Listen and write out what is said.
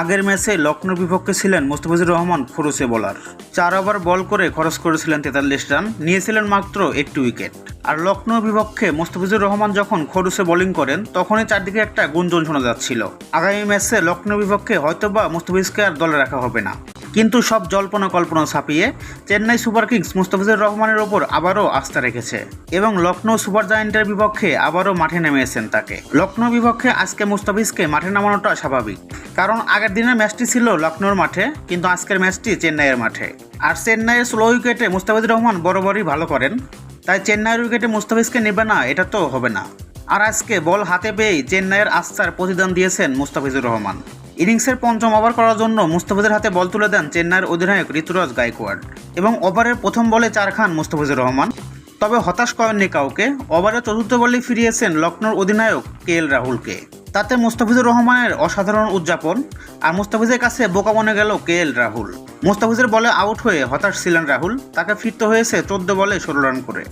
আগের ম্যাচে লখনৌর বিপক্ষে ছিলেন মুস্তাফিজুর রহমান খরুসে বোলার। চার ওভার বল করে খরচ করেছিলেন তেতাল্লিশ রান, নিয়েছিলেন মাত্র একটি উইকেট। আর লখনৌ বিপক্ষে মুস্তাফিজুর রহমান যখন খরুসে বোলিং করেন, তখনই চারদিকে একটা গুঞ্জন শোনা যাচ্ছিল। আগামী ম্যাচে লখনৌ বিপক্ষে হয়তোবা মুস্তাফিজকে আর দলে রাখা হবে না। কিন্তু সব জল্পনা কল্পনা ছাপিয়ে চেন্নাই সুপার কিংস মুস্তাফিজুর রহমানের ওপর আবারও আস্থা রেখেছে এবং লখনৌ সুপার জায়েন্টের বিপক্ষে আবারও মাঠে নেমেছেন তাকে। লখনৌ বিপক্ষে আজকে মুস্তাফিজকে মাঠে নামানোটা স্বাভাবিক। কারণ আগের দিনের ম্যাচটি ছিল লখনৌর মাঠে, কিন্তু আজকের ম্যাচটি চেন্নাইয়ের মাঠে। আর চেন্নাইয়ের স্লো উইকেটে মুস্তাফিজুর রহমান বরাবরই ভালো করেন। তাই চেন্নাইয়ের উইকেটে মুস্তাফিজকে নেবে না, এটা তো হবে না। আর আজকে বল হাতে পেয়েই চেন্নাইয়ের আস্থার প্রতিদান দিয়েছেন মুস্তাফিজুর রহমান। ইনিংসের পঞ্চম ওভার করার জন্য মুস্তাফিজের হাতে বল তুলে দেন চেন্নাইয়ের অধিনায়ক ঋতুরাজ গাইকোয়াড এবং ওভারের প্রথম বলে চার খান মুস্তাফিজুর রহমান। তবে হতাশ করেননি কাউকে, ওভারের চতুর্থ বলে ফিরিয়েছেন লখনৌর অধিনায়ক কে এল রাহুলকে। তাতে মুস্তাফিজুর রহমানের অসাধারণ উদযাপন, আর মুস্তাফিজের কাছে বোকা মনে গেল কে এল রাহুল। মুস্তাফিজের বলে আউট হয়ে হতাশ ছিলেন রাহুল, তাকে ফিরতে হয়েছে চোদ্দ বলে ষোলো রান করে।